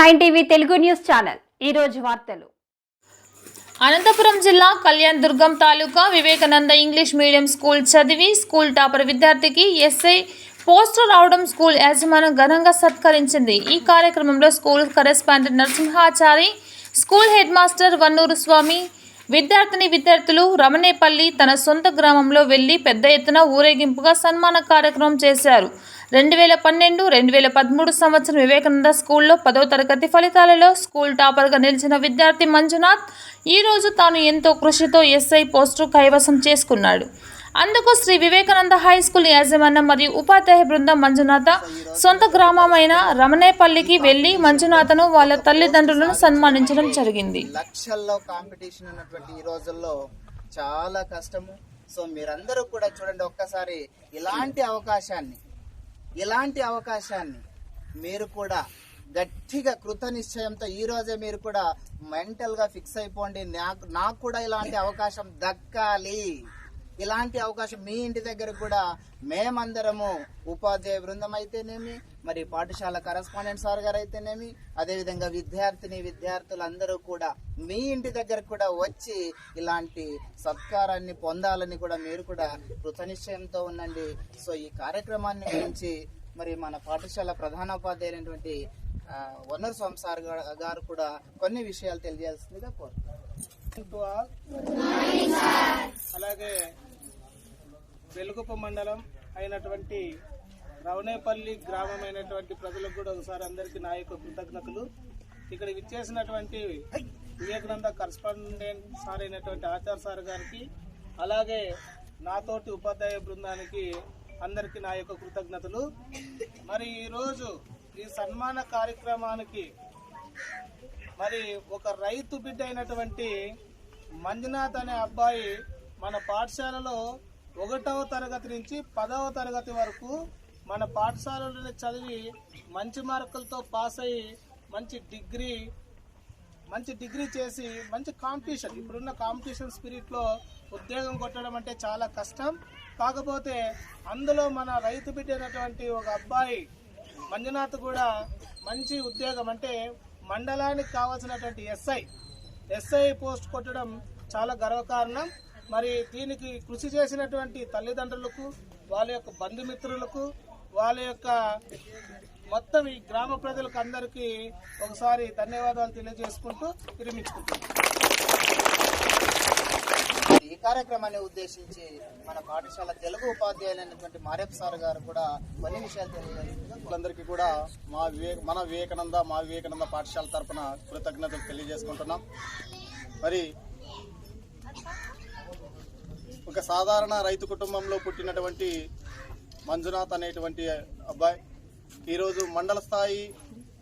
Nine TV Telugu news channel. ఈ రోజు వార్తలు. అనంతపురం జిల్లా కళ్యాణ్ దుర్గం తాలూకా వివేకానంద ఇంగ్లీష్ మీడియం స్కూల్ చదివి స్కూల్ టాపర్ విద్యార్థికి ఎస్ఐ పోస్టర్ రావడం స్కూల్ యాజమాన్యం ఘనంగా సత్కరించింది. ఈ కార్యక్రమంలో school correspondent Narasimhachari school head master Vannuru Swamy విద్యార్థిని విద్యార్థులు రమణేపల్లి తన సొంత గ్రామంలో వెళ్ళి పెద్ద ఎత్తున ఊరేగింపుగా సన్మాన కార్యక్రమం చేశారు. రెండు వేల పన్నెండు రెండు వేల పదమూడు సంవత్సరం వివేకానంద స్కూల్లో పదో తరగతి ఫలితాలలో స్కూల్ టాపర్గా నిలిచిన విద్యార్థి మంజునాథ్ ఈరోజు తాను ఎంతో కృషితో ఎస్ఐ పోస్టు కైవసం చేసుకున్నాడు. అందుకు శ్రీ వివేకానంద హై స్కూల్ యాజమాన్యం మరియు ఉపాధ్యాయ బృందం మంజునాథ సొంత గ్రామమైన రమణేపల్లికి వెళ్ళి మంజునాథను వాళ్ళ తల్లిదండ్రులను సన్మానించడం జరిగింది. లక్షల్లో కాంపిటీషన్ ఉన్నటువంటి ఈ రోజుల్లో చాలా కష్టము. సో మీరందరూ కూడా చూడండి ఒక్కసారి ఇలాంటి అవకాశాన్ని ఇలాంటి అవకాశాన్ని మీరు కూడా గట్టిగా కృత నిశ్చయంతో ఈ రోజే మీరు కూడా మెంటల్గా ఫిక్స్ అయిపోండి. నాకు నాకు కూడా ఇలాంటి అవకాశం దక్కాలి. ఇలాంటి అవకాశం మీ ఇంటి దగ్గర కూడా మేమందరము ఉపాధ్యాయ బృందం అయితేనేమి మరి పాఠశాల కరస్పాండెంట్ సార్ గారు అయితేనేమి అదేవిధంగా విద్యార్థిని విద్యార్థులందరూ కూడా మీ ఇంటి దగ్గర కూడా వచ్చి ఇలాంటి సత్కారాన్ని పొందాలని కూడా మీరు కూడా కృతనిశ్చయంతో ఉండండి. సో ఈ కార్యక్రమాన్ని గురించి మరి మన పాఠశాల ప్రధానోపాధ్యాయులైనటువంటి ఆ, వన్నర్ స్వామి సార్ గా- గారు కూడా కొన్ని విషయాలు టు ఆల్ అలాగే వెలుగుప మండలం అయినటువంటి రవణేపల్లి గ్రామం అయినటువంటి ప్రజలకు కూడా ఒకసారి అందరికీ నా యొక్క కృతజ్ఞతలు. ఇక్కడ విచ్చేసినటువంటి వివేకానంద కరస్పాండెంట్ సార్ అయినటువంటి ఆచార్ సార్ గారికి అలాగే నాతోటి ఉపాధ్యాయ బృందానికి అందరికీ నా యొక్క కృతజ్ఞతలు. మరి ఈరోజు ఈ సన్మాన కార్యక్రమానికి మరి ఒక రైతు బిడ్డ అయినటువంటి మంజునాథ్ అనే అబ్బాయి మన పాఠశాలలో ఒకటవ తరగతి నుంచి పదవ తరగతి వరకు మన పాఠశాలలోనే చదివి మంచి మార్కులతో పాస్ అయ్యి మంచి డిగ్రీ మంచి డిగ్రీ చేసి మంచి కాంపిటీషన్ ఇప్పుడున్న కాంపిటీషన్ స్పిరిట్లో ఉద్యోగం కొట్టడం అంటే చాలా కష్టం. కాకపోతే అందులో మన రైతు బిడ్డైనటువంటి ఒక అబ్బాయి మంజునాథ్ కూడా మంచి ఉద్యోగం అంటే మండలానికి కావాల్సినటువంటి ఎస్ఐ ఎస్ఐ పోస్ట్ కొట్టడం చాలా గర్వకారణం. మరి దీనికి కృషి చేసినటువంటి తల్లిదండ్రులకు వాళ్ళ యొక్క బంధుమిత్రులకు వాళ్ళ యొక్క మొత్తం ఈ గ్రామ ప్రజలకు అందరికీ ఒకసారి ధన్యవాదాలు తెలియజేసుకుంటూ విరమించుకుంటున్నాను ఈ కార్యక్రమాన్ని ఉద్దేశించి మన పాఠశాల తెలుగు ఉపాధ్యాయులైనటువంటి మారేప్ సార్ గారు కూడా కొన్ని విషయాలు తెలియజేస్తున్నారు. అందరికీ కూడా మా వివేక మన వివేకానంద మా వివేకానంద పాఠశాల తరపున కృతజ్ఞతలు తెలియజేసుకుంటున్నాం. మరి ఒక సాధారణ రైతు కుటుంబంలో పుట్టినటువంటి మంజునాథ్ అనేటువంటి అబ్బాయి. ఈరోజు మండల స్థాయి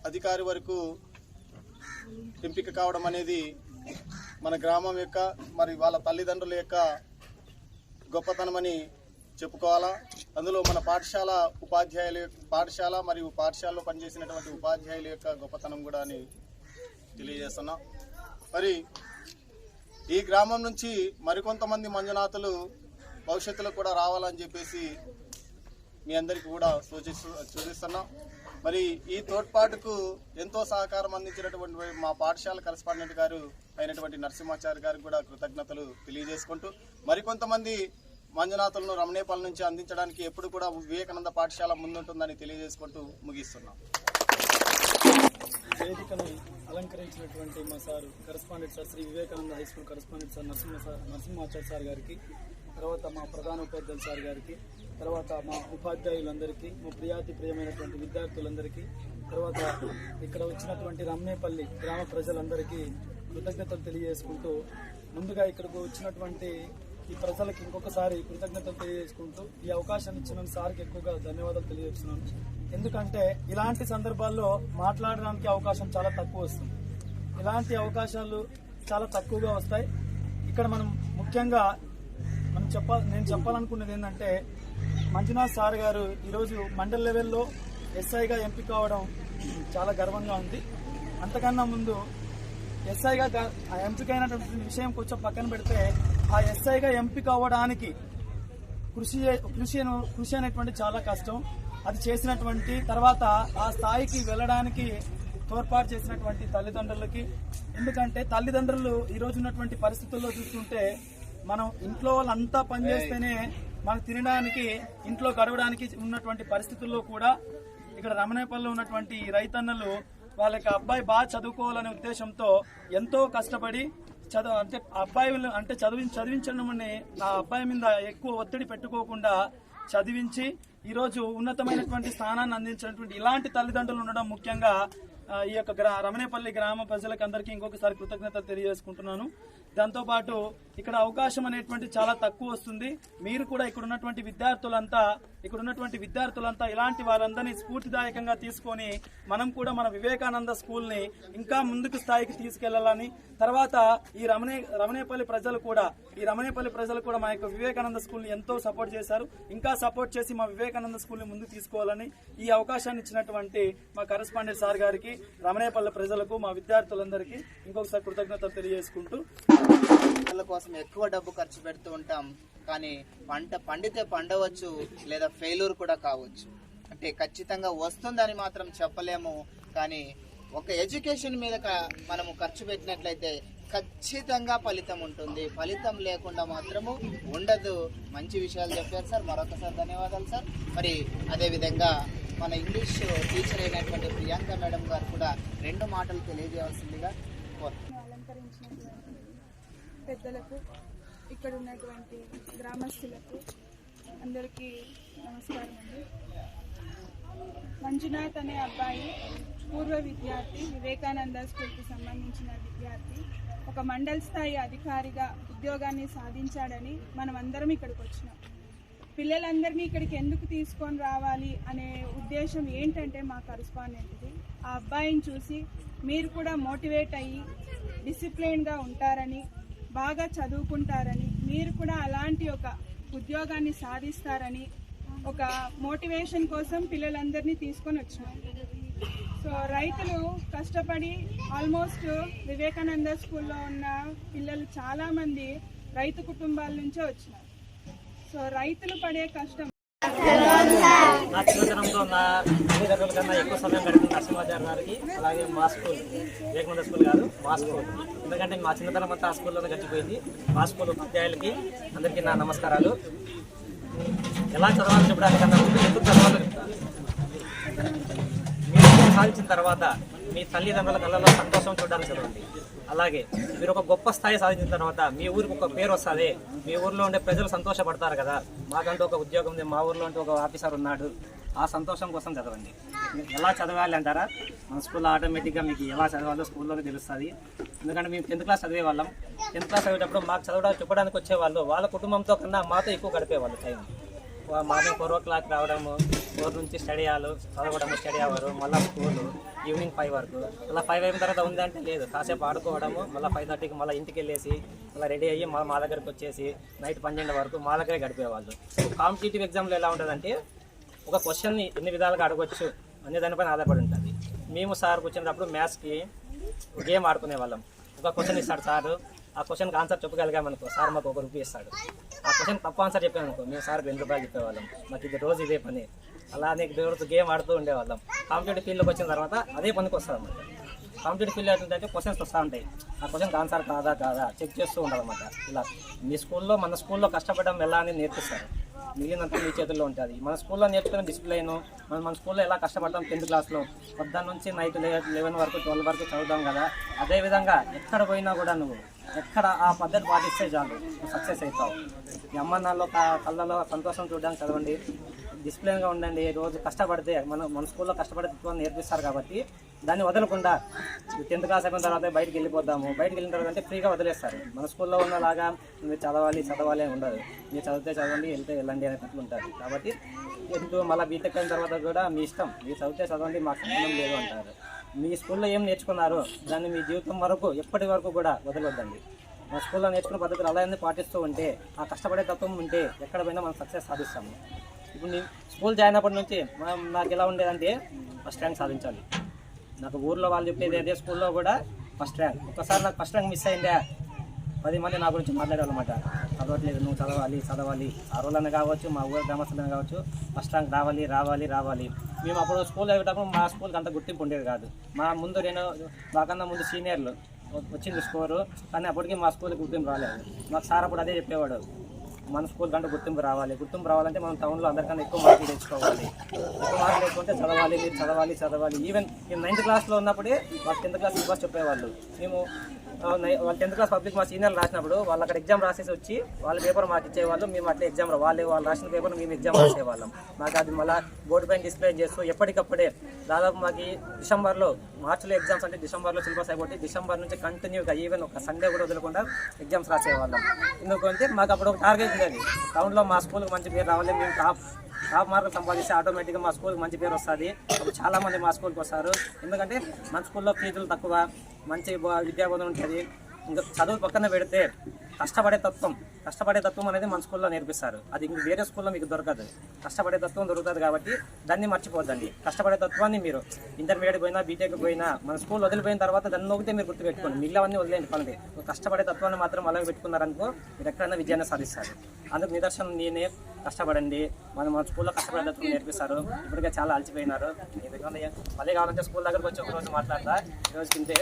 అధికారి వరకు ఎంపిక కావడం అనేది మన గ్రామం యొక్క మరి వాళ్ళ తల్లిదండ్రుల యొక్క గొప్పతనమని చెప్పుకోవాలా. అందులో మన పాఠశాల ఉపాధ్యాయుల యొక్క- పాఠశాల మరియు పాఠశాలలో పనిచేసినటువంటి ఉపాధ్యాయుల యొక్క గొప్పతనం కూడా అని తెలియజేస్తున్నాం. మరి ఈ గ్రామం నుంచి మరికొంతమంది మంజునాథులు భవిష్యత్తులో కూడా రావాలని చెప్పేసి మీ అందరికీ కూడా సూచిస్తూ సూచిస్తున్నాం. మరి ఈ తోడ్పాటుకు ఎంతో సహకారం అందించినటువంటి మా పాఠశాల కరస్పాండెంట్ గారు అయినటువంటి నరసింహాచారి గారికి కూడా కృతజ్ఞతలు తెలియజేసుకుంటూ మరికొంతమంది మంజునాథులను రమణేపల్లి నుంచి అందించడానికి ఎప్పుడు కూడా వివేకానంద పాఠశాల ముందుంటుందని తెలియజేసుకుంటూ ముగిస్తున్నాం. వేదికను అలంకరించినటువంటి మా sir correspondent sir Shri Vivekananda high school correspondent sir Narasimha sir Narasimhacharya sir గారికి తర్వాత మా ప్రధాన ఉపాధ్యాయులు సార్ గారికి తర్వాత మా ఉపాధ్యాయులందరికీ మా ప్రియాతి ప్రియమైనటువంటి విద్యార్థులందరికీ తర్వాత ఇక్కడ వచ్చినటువంటి రమ్మేపల్లి గ్రామ ప్రజలందరికీ కృతజ్ఞతలు తెలియజేసుకుంటూ ముందుగా ఇక్కడికి వచ్చినటువంటి ఈ ప్రజలకు ఇంకొకసారి కృతజ్ఞతలు తెలియజేసుకుంటూ ఈ అవకాశాన్ని ఇచ్చిన సార్కి ఎక్కువగా ధన్యవాదాలు తెలియజేస్తున్నాను. ఎందుకంటే ఇలాంటి సందర్భాల్లో మాట్లాడడానికి అవకాశం చాలా తక్కువ వస్తుంది. ఇలాంటి అవకాశాలు చాలా తక్కువగా వస్తాయి. ఇక్కడ మనం ముఖ్యంగా మనం చెప్పాలి నేను చెప్పాలనుకున్నది ఏంటంటే మంజునాథ్ సార్ గారు ఈరోజు మండల్ లెవెల్లో ఎస్ఐగా ఎంపిక అవడం చాలా గర్వంగా ఉంది. అంతకన్నా ముందు ఎస్ఐగా ఆ ఎంపికైనటువంటి విషయం కొంచెం పక్కన పెడితే ఆ ఎస్ఐగా ఎంపిక అవ్వడానికి కృషి కృషి కృషి అనేటువంటి చాలా కష్టం. అది చేసినటువంటి తర్వాత ఆ స్థాయికి వెళ్ళడానికి తోడ్పాటు చేసినటువంటి తల్లిదండ్రులకి. ఎందుకంటే తల్లిదండ్రులు ఈ రోజు ఉన్నటువంటి పరిస్థితుల్లో చూస్తుంటే మనం ఇంట్లో వాళ్ళంతా పనిచేస్తేనే మనకు తినడానికి ఇంట్లో గడవడానికి ఉన్నటువంటి పరిస్థితుల్లో కూడా ఇక్కడ రమణేపల్లిలో ఉన్నటువంటి రైతన్నలు వాళ్ళకి అబ్బాయి బాగా చదువుకోవాలనే ఉద్దేశంతో ఎంతో కష్టపడి చదువు అంటే అబ్బాయి అంటే చదివి చదివించడం ఆ అబ్బాయి మీద ఎక్కువ ఒత్తిడి పెట్టుకోకుండా చదివించి ఈరోజు ఉన్నతమైనటువంటి స్థానాన్ని అందించినటువంటి ఇలాంటి తల్లిదండ్రులు ఉండడం ముఖ్యంగా ఈ యొక్క గ్రా రమణేపల్లి గ్రామ ప్రజలకు అందరికీ ఇంకొకసారి కృతజ్ఞత తెలియజేసుకుంటున్నాను. దాంతోపాటు ఇక్కడ అవకాశం అనేటువంటి చాలా తక్కువ వస్తుంది. మీరు కూడా ఇక్కడ ఉన్నటువంటి విద్యార్థులంతా ఇక్కడ ఉన్నటువంటి విద్యార్థులంతా ఇలాంటి వారందరినీ స్ఫూర్తిదాయకంగా తీసుకొని మనం కూడా మన వివేకానంద స్కూల్ని ఇంకా ముందుకు స్థాయికి తీసుకెళ్ళాలని తర్వాత ఈ రమణే రమణేపల్లి ప్రజలు కూడా ఈ రమణేపల్లి ప్రజలు కూడా మా యొక్క వివేకానంద స్కూల్ని ఎంతో సపోర్ట్ చేశారు. ఇంకా సపోర్ట్ చేసి మా వివేకానంద స్కూల్ని ముందుకు తీసుకోవాలని ఈ అవకాశాన్ని ఇచ్చినటువంటి మా కరెస్పాండెంట్ సార్ గారికి రమణేపల్లి ప్రజలకు మా విద్యార్థులందరికీ ఇంకొకసారి కృతజ్ఞతలు తెలియజేసుకుంటూ పంటల కోసం ఎక్కువ డబ్బు ఖర్చు పెడుతూ ఉంటాం. కానీ పంట పండితే పండవచ్చు లేదా ఫెయిల్యూర్ కూడా కావచ్చు. అంటే ఖచ్చితంగా వస్తుందని మాత్రం చెప్పలేము. కానీ ఒక ఎడ్యుకేషన్ మీద మనము ఖర్చు పెట్టినట్లయితే ఖచ్చితంగా ఫలితం ఉంటుంది. ఫలితం లేకుండా మాత్రము ఉండదు. మంచి విషయాలు చెప్పారు సార్. మరొకసారి ధన్యవాదాలు సార్. మరి అదేవిధంగా మన ఇంగ్లీష్ టీచర్ అయినటువంటి ప్రియాంక మేడం గారు కూడా రెండు మాటలు తెలియజేయాల్సిందిగా కోరుతున్నాను పెద్దలకు ఇక్కడ ఉన్నటువంటి గ్రామస్తులకు అందరికీ నమస్కారం అండి. మంజునాథ్ అనే అబ్బాయి పూర్వ విద్యార్థి వివేకానంద స్కూల్కి సంబంధించిన విద్యార్థి ఒక మండల్ స్థాయి అధికారిగా ఉద్యోగాన్ని సాధించాడని మనం అందరం ఇక్కడికి వచ్చినాం. పిల్లలందరినీ ఇక్కడికి ఎందుకు తీసుకొని రావాలి అనే ఉద్దేశం ఏంటంటే మా కరస్పాండెంట్ది ఆ అబ్బాయిని చూసి మీరు కూడా మోటివేట్ అయ్యి డిసిప్లైన్గా ఉంటారని బాగా చదువుకుంటారని మీరు కూడా అలాంటి ఒక ఉద్యోగాన్ని సాధిస్తారని ఒక మోటివేషన్ కోసం పిల్లలందరినీ తీసుకొని వచ్చాం సో రైతులు కష్టపడి ఆల్మోస్ట్ వివేకానంద స్కూల్లో ఉన్న పిల్లలు చాలామంది రైతు కుటుంబాల నుంచే వచ్చినారు. సో రైతులు పడే కష్టం నా చిన్నతనంలో నా తల్లిదండ్రుల కన్నా ఎక్కువ సమయం గడిపిన నరసింహాచార్య గారికి అలాగే మా స్కూల్ వివేకానంద స్కూల్ కాదు మా స్కూల్. ఎందుకంటే మా చిన్నతనం అంతా ఆ స్కూల్లోనే గడిచిపోయింది. మా స్కూల్ ఉపాధ్యాయులకి అందరికీ నా నమస్కారాలు. ఎలా చదవాలని చెప్పడానికన్నా ముందు ఎందుకు చదవాలని చెప్తాను మీరు సాధించిన తర్వాత మీ తల్లిదండ్రుల కళ్ళలో సంతోషం చూడడానికి చదవండి. అలాగే మీరు ఒక గొప్ప స్థాయి సాధించిన తర్వాత మీ ఊరికి ఒక పేరు వస్తుంది. మీ ఊర్లో ఉండే ప్రజలు సంతోషపడతారు కదా. మాకంటూ ఒక ఉద్యోగం ఉంది. మా ఊర్లో అంటూ ఒక ఆఫీసర్ ఉన్నాడు. ఆ సంతోషం కోసం చదవండి. ఎలా చదవాలి అంటారా? మన స్కూల్లో ఆటోమేటిక్గా మీకు ఎలా చదవాలో స్కూల్లోనే తెలుస్తుంది. ఎందుకంటే మేము టెన్త్ క్లాస్ చదివే వాళ్ళం. టెన్త్ క్లాస్ చదివేటప్పుడు మాకు చదవడానికి చెప్పడానికి వచ్చేవాళ్ళు వాళ్ళ కుటుంబంతో కన్నా మాతో ఎక్కువ గడిపేవాళ్ళు time. Morning four o'clock రావడము ఫోర్ నుంచి స్టడీ అవ్వాలి చదవడము స్టడీ అవ్వరు మళ్ళీ స్కూలు ఈవినింగ్ ఫైవ్ వరకు. మళ్ళీ ఫైవ్ అయిన తర్వాత ఉందంటే లేదు. కాసేపు ఆడుకోవడము మళ్ళీ ఫైవ్ థర్టీకి మళ్ళీ ఇంటికి వెళ్ళేసి మళ్ళీ రెడీ అయ్యి మళ్ళీ మా దగ్గరకు వచ్చేసి నైట్ పన్నెండు వరకు మా దగ్గరే గడిపేవాళ్ళు. కాంపిటేటివ్ ఎగ్జామ్లో ఎలా ఉంటుందంటే ఒక క్వశ్చన్ని ఎన్ని విధాలుగా అడగొచ్చు అనే దానిపైన ఆధారపడి ఉంటుంది. మేము సార్ కూర్చున్నప్పుడు మ్యాథ్స్కి గేమ్ ఆడుకునే వాళ్ళం ఒక క్వశ్చన్ ఇస్తాడు సార్ ఆ క్వశ్చన్కి ఆన్సర్ చెప్పగలిగామనుకో సార్ మాకు ఒక రూపీ ఇస్తాడు. ఆ క్వశ్చన్ తప్పు ఆన్సర్ చెప్పామనుకో మేము సార్ రెండు రూపాయలు చెప్పేవాళ్ళం. మాకు ఇది రోజు ఇదే పని. అలానే రోజు గేమ్ ఆడుతూ ఉండేవాళ్ళం. కాంపిటేటివ్ ఫీల్డ్లోకి వచ్చిన తర్వాత అదే పనికి వస్తుంది అనమాట కాంపిటేటివ్ ఫీల్డ్ ఏంటంటే క్వశ్చన్స్ వస్తూ ఉంటాయి. ఆ క్వశ్చన్ ఆన్సర్ కాదా కాదా చెక్ చేస్తూ ఉండాలన్నమాట. ఇలా మీ స్కూల్లో మన స్కూల్లో కష్టపడడం ఎలా అని నేర్పిస్తారు. మిగిలినంత మీ చేతుల్లో ఉంటుంది. మన స్కూల్లో నేర్చుకున్న డిసిప్లైన్ మనం మన స్కూల్లో ఎలా కష్టపడతాం టెన్త్ క్లాస్లో? పొద్దున్న నుంచి నైట్ లెవెన్ వరకు ట్వెల్వ్ వరకు చదువుతాం కదా. అదేవిధంగా ఎక్కడ పోయినా కూడా నువ్వు ఎక్కడ ఆ పద్ధతి పాటిస్తే చాలు. సక్సెస్ అవుతావు. మీ కళ్ళలో సంతోషం చూడడానికి చదవండి. డిసిప్లిన్గా ఉండండి. రోజు కష్టపడితే మన మన స్కూల్లో కష్టపడే తత్వాన్ని నేర్పిస్తారు కాబట్టి దాన్ని వదలకుండా టెన్త్ క్లాస్ అయిన తర్వాత బయటకు వెళ్ళిపోతాము. బయటకు వెళ్ళిన తర్వాత అంటే ఫ్రీగా వదిలేస్తారు. మన స్కూల్లో ఉన్నలాగా మీరు చదవాలి చదవాలి అని ఉండదు. మీరు చదివితే చదవండి వెళ్తే వెళ్ళండి అనేటట్లు ఉంటారు కాబట్టి ఎందుకు మళ్ళీ బీటెక్ అయిన తర్వాత కూడా మీ ఇష్టం. మీరు చదివితే చదవండి మాకు సంబంధం లేదు అంటారు. మీ స్కూల్లో ఏం నేర్చుకున్నారో దాన్ని మీ జీవితం వరకు ఎప్పటి వరకు కూడా వదలొద్దండి. మా స్కూల్లో నేర్చుకున్న పద్ధతులు అలా ఎందుకు పాటిస్తూ ఉంటే ఆ కష్టపడే తత్వం ఉంటే ఎక్కడ పోయినా మనం సక్సెస్ సాధిస్తాము. ఇప్పుడు నేను స్కూల్ జాయిన్ అయినప్పటి నుంచి మనం నాకు ఎలా ఉండేదంటే ఫస్ట్ ర్యాంక్ సాధించాలి. నాకు ఊర్లో వాళ్ళు చెప్పేది అదే స్కూల్లో కూడా ఫస్ట్ ర్యాంక్ ఒకసారి నాకు ఫస్ట్ ర్యాంక్ మిస్ అయిందే? పది మంది నా గురించి మాట్లాడాలన్నమాట చదవట్లేదు నువ్వు చదవాలి చదవాలి. ఆ రోజులనే కావచ్చు మా ఊరు గ్రామస్తులనే కావచ్చు ఫస్ట్ ర్యాంక్ రావాలి రావాలి రావాలి. మేము అప్పుడు స్కూల్ చదివేటప్పుడు మా స్కూల్కి అంత గుర్తింపు ఉండేది కాదు. మా ముందు నేను మాకన్నా ముందు సీనియర్లు వచ్చింది స్కోరు కానీ అప్పటికి మా స్కూల్కి గుర్తింపు రాలేదు. మాకు సార్ అప్పుడు అదే చెప్పేవాడు. మన స్కూల్ కంటే గుర్తింపు రావాలి. గుర్తింపు రావాలంటే మనం టౌన్లో అందరికన్నా ఎక్కువ మార్కులు తెచ్చుకోవాలి. ఎక్కువ మార్కులు తెచ్చుకుంటే చదవాలి మీరు చదవాలి చదవాలి. ఈవెన్ మేము నైన్త్ క్లాస్లో ఉన్నప్పుడే వాళ్ళు టెన్త్ క్లాస్ సిలబస్ చెప్పేవాళ్ళు. మేము వాళ్ళు టెన్త్ క్లాస్ పబ్లిక్ మా సీనియర్లు రాసినప్పుడు వాళ్ళు అక్కడ ఎగ్జామ్ రాసేసి వచ్చి వాళ్ళ పేపర్ మాకు ఇచ్చేవాళ్ళు. మేము అట్లా ఎగ్జామ్ వాళ్ళు వాళ్ళు రాసిన పేపర్ మేము ఎగ్జామ్ రాసేవాళ్ళం మాకు అది మళ్ళీ బోర్డు పైన డిస్ప్లే చేస్తూ ఎప్పటికప్పుడే దాదాపు మాకు డిసెంబర్లో మార్చిలో ఎగ్జామ్స్ అంటే డిసెంబర్లో సిలబస్ అయిపోతే డిసెంబర్ నుంచి కంటిన్యూగా ఈవెన్ ఒక సండే కూడా వదలకుండా ఎగ్జామ్స్ రాసేవాళ్ళం. ఎందుకంటే మాకు అప్పుడు ఒక టార్గెట్ ఉండేది టౌన్లో మా స్కూల్కి మంచి పేరు రావాలి. మేము టాప్ టాప్ మార్కులు సంపాదిస్తే ఆటోమేటిక్గా మా స్కూల్కి మంచి పేరు వస్తుంది. అప్పుడు చాలా మంది మా స్కూల్కి వస్తారు. ఎందుకంటే మన స్కూల్లో ఫీజులు తక్కువ మంచి విద్యాబోధన ఉంటుంది. ఇంకా చదువు పక్కన పెడితే కష్టపడే తత్వం కష్టపడే తత్వం అనేది మన స్కూల్లో నేర్పిస్తారు. అది ఇంక వేరే స్కూల్లో మీకు దొరకదు. కష్టపడే తత్వం దొరుకుతుంది కాబట్టి దాన్ని మర్చిపోద్దండి కష్టపడే తత్వాన్ని మీరు ఇంటర్మీడియట్ పోయినా బీటెక్ పోయినా మన స్కూల్ వదిలిపోయిన తర్వాత దాన్ని ఒకటే మీరు గుర్తుపెట్టుకోండి. మిగిలినవన్నీ వదిలేండి పనులు. కష్టపడే తత్వాన్ని మాత్రం అలాగే పెట్టుకున్నారనుకో మీరు ఎక్కడైనా విజయాన్ని సాధిస్తారు. అందుకు నిదర్శనం నేనే కష్టపడండి. మనం మన స్కూల్లో కష్టపడే తత్వం నేర్పిస్తారు. ఇప్పటికే చాలా అలసిపోయినారు. ఎందుకంటే మళ్ళీ కావాలంటే స్కూల్ దగ్గరకు వచ్చి ఒక రోజు మాట్లాడతా. ఈరోజు తింటే